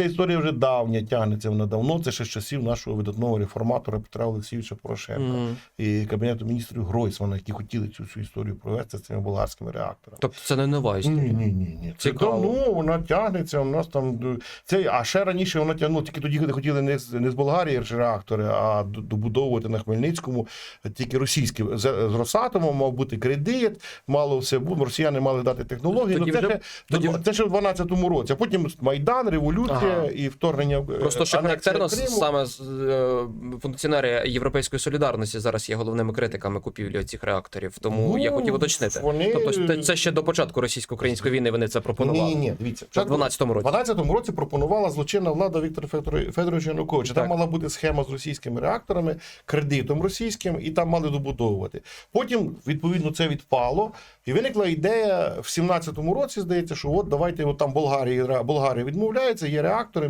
ця історія вже давня тягнеться. Вона давно. Це ще з часів нашого видатного реформатора Петра Олексійовича Порошенка Мгм. і кабінету міністрів Гройсмана, які хотіли цю всю історію провести з цими болгарськими реакторами. Тобто це не нова історія. ні, ні, ні. Це Цікаво. давно вона тягнеться. У нас там це, а ще раніше вона тягнула, тільки тоді коли хотіли не з не з Болгарії реактори, а добудовувати на Хмельницькому тільки російські з, з Росатомом мав бути кредит, мало все було. Росіяни мали дати технології. Тоді ну, це, вже- ще, тоді це ще в 12-му році. А потім Майдан, революція Ага. І вторгнення. е, Просто що характерно саме е, функціонери Європейської солідарності зараз є головними критиками купівлі цих реакторів. Тому я Ну, хотів уточнити. вони- Тобто це- ще до початку російсько-української війни вони це пропонували. Ні, ні, дивіться. В 12-му році. В 12-му році пропонувала злочинна влада Віктора Федоро- Федоровича Януковича. Там мала бути схема з російськими реакторами, кредитом російським, і там мали добудовувати. Потім, відповідно, це відпало. І виникла ідея в 17-му році, здається, що от давайте от там Болгарія, Болгарія відмовляється, є реактори.